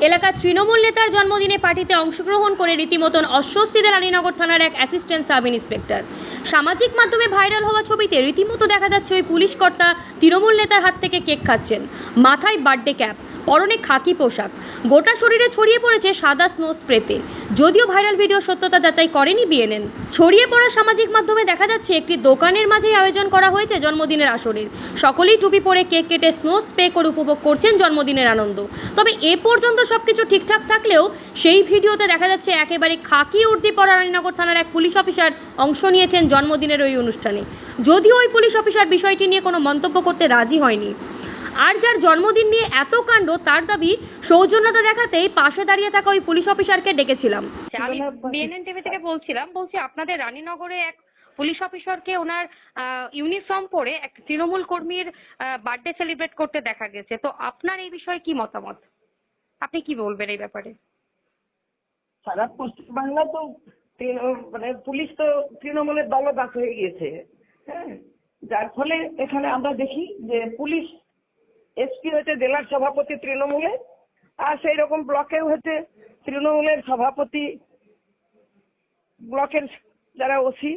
এলাকার তৃণমূল নেতার জন্মদিনে পার্টিতে অংশগ্রহণ করে রীতিমতন অস্বস্তিতে রানীনগর থানার এক অ্যাসিস্ট্যান্ট সাব ইন্সপেক্টর সামাজিক মাধ্যমে ভাইরাল হওয়া ছবিতে রীতিমতো দেখা যাচ্ছে ওই পুলিশ কর্তা তৃণমূল নেতার হাত থেকে কেক খাচ্ছেন। মাথায় বার্থডে ক্যাপ পরনে খাকি পোশাক। গোটা শরীরে ছড়িয়ে পড়েছে সাদা স্নো স্প্রেতে যদিও ভাইরাল ভিডিও সত্যতা যাচাই করেনি বিএনএন ছড়িয়ে পড়া সামাজিক মাধ্যমে দেখা যাচ্ছে, একটি দোকানের মাঝেই আয়োজন করা হয়েছে জন্মদিনের আসরের। সকলেই টুপি পরে কেক কেটে স্নো স্প্রে করে উপভোগ করছেন জন্মদিনের আনন্দ। তবে এ পর্যন্ত সব কিছু ঠিকঠাক থাকলেও সেই ভিডিওতে দেখা যাচ্ছে, একেবারে খাকি উর্দি পরা রানীনগর থানার এক পুলিশ অফিসার অংশ নিয়েছেন জন্মদিনের ওই অনুষ্ঠানে। যদিও ওই পুলিশ অফিসার বিষয়টি নিয়ে কোনো মন্তব্য করতে রাজি হয়নি। আর যার জন্মদিন নিয়ে এত কাণ্ড তার দাবি সৌজন্যতা দেখাতেই পাশে দাঁড়িয়ে থাকা ওই পুলিশ অফিসারকে ডেকেছিলাম। আমি বিএনএন টিভি থেকে বলছিলাম বলছি আপনাদের রানীনগরে এক পুলিশ অফিসারকে ওনার ইউনিফর্ম পরে এক তৃণমূল কর্মীর বার্থডে সেলিব্রেট করতে দেখা গেছে। তো আপনার এই বিষয়ে কি মতামত? আপনি কি বলবেন এই ব্যাপারে? সারা পশ্চিমবাংলা তো তৃণ- মানে পুলিশ তো তৃণমূলের দলদাস হয়ে গিয়েছে হ্যাঁ? যার ফলে এখানে আমরা দেখি যে পুলিশ এসপি হচ্ছে জেলার সভাপতি তৃণমূলে, আর সেই রকম ব্লকেও হচ্ছে তৃণমূলের সভাপতি ব্লকের যারা ওসি,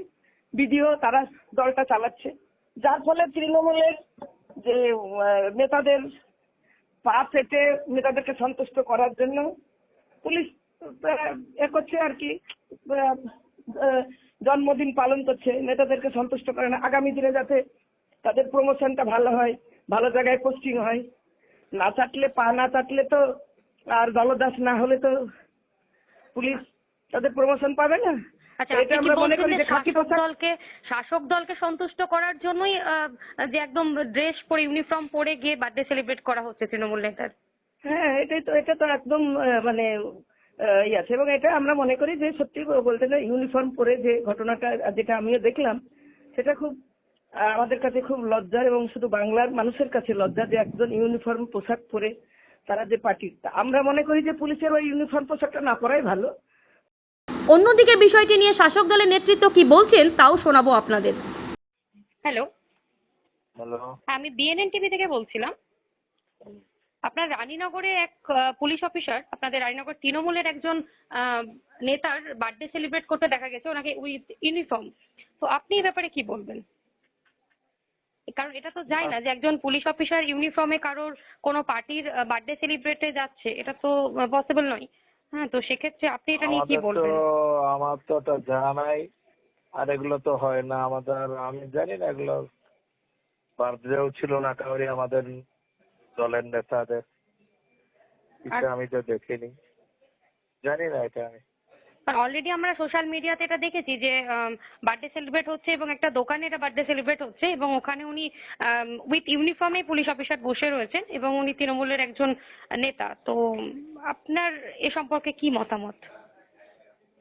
বিডিও, তারা দলটা চালাচ্ছে। যার ফলে তৃণমূলের যে নেতাদের পা পেতে নেতাদেরকে সন্তুষ্ট করার জন্য পুলিশ এ করছে আর কি জন্মদিন পালন করছে, নেতাদেরকে সন্তুষ্ট করে না। আগামী দিনে যাতে তাদের প্রমোশনটা ভালো হয় ভালো জায়গায় পোস্টিং হয়। না চাটলে পা না চাটলে তো আর দলদাস না হলে তো পুলিশ তাদের প্রমোশন পাবে না। আচ্ছা শাসক দলকে সন্তুষ্ট করার জন্যই যে একদম ড্রেস পরে ইউনিফর্ম পরে গিয়ে বার্থডে সেলিব্রেট করা হচ্ছে তৃণমূল নেতার? হ্যাঁ এটাই তো এটা তো একদম মানে ইয়ে আছে। এবং এটা আমরা মনে করি যে সত্যি বলতে না ইউনিফর্ম পরে যে ঘটনাটা যেটা আমিও দেখলাম সেটা খুব আমাদের কাছে খুব লজ্জার এবং শুধু বাংলার মানুষের কাছে লজ্জা যে একজন ইউনিফর্ম পোশাক পরে তারা যে পার্টি আমরা মনে করি যে পুলিশের ওই ইউনিফর্ম পোশাকটা না পরাই ভালো। অন্যদিকে বিষয়টি নিয়ে শাসক দলের নেতৃত্ব কি বলছেন তাও শোনাবো আপনাদের। হ্যালো। হ্যালো। আমি বিএনএন টিভি থেকে বলছিলাম। আপনার রানীনগরে এক আহ, পুলিশ অফিসার আপনাদের রানীনগর তৃণমূলের একজন আহ, নেতার বার্থডে সেলিব্রেট করতে দেখা গেছে ওনাকে উইথ ইউনিফর্ম তো আপনি এই ব্যাপারে কি বলবেন? কারণ এটা তো যায় না যে একজন পুলিশ অফিসার ইউনিফর্মে কারোর কোনো পার্টির বার্থডে সেলিব্রেটে যাচ্ছে। এটা তো পসিবল নয়। হ্যাঁ তো সেক্ষেত্রে আপনি এটা নিয়ে কি বলবেন? আমার তো ওটা জানা নাই। আর এগুলো তো হয় না আমাদের। আমি জানি না এগুলো বার্থডেও ছিল না কাউরি আমাদের দলের নেতাদের। এটা আমি তো দেখিনি। জানি না এটা আমি। অলরেডি আমরা সোশ্যাল মিডিয়াতে এটা দেখেছি যে বার্থডে সেলিব্রেট হচ্ছে এবং একটা দোকানে এটা বার্থডে সেলিব্রেট হচ্ছে এবং ওখানে উনি উইথ ইউনিফর্মে পুলিশ অফিসার বসে রয়েছেন এবং উনি তৃণমূলের একজন নেতা। তো, আপনার এ সম্পর্কে কি মতামত?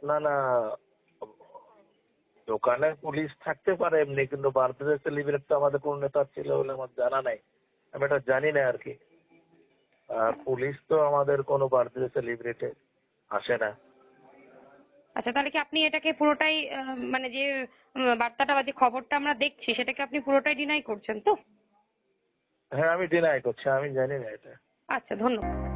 না না, দোকানে পুলিশ থাকতে পারে এমনি, কিন্তু বার্থডে সেলিব্রেট তো আমাদের কোন নেতা ছিল বলে আমার জানা নাই। আমি এটা জানি না আর কি। আর পুলিশ তো আমাদের কোনো বার্থডে সেলিব্রেটে আসে না। আচ্ছা তাহলে কি আপনি এটাকে পুরোটাই মানে যে বার্তাটা বা যে খবরটা আমরা দেখছি সেটাকে আপনি পুরোটাই ডিনাই করছেন তো? হ্যাঁ আমি ডিনাই করছি আমি জানি না এটা। আচ্ছা ধন্যবাদ।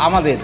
আমাদের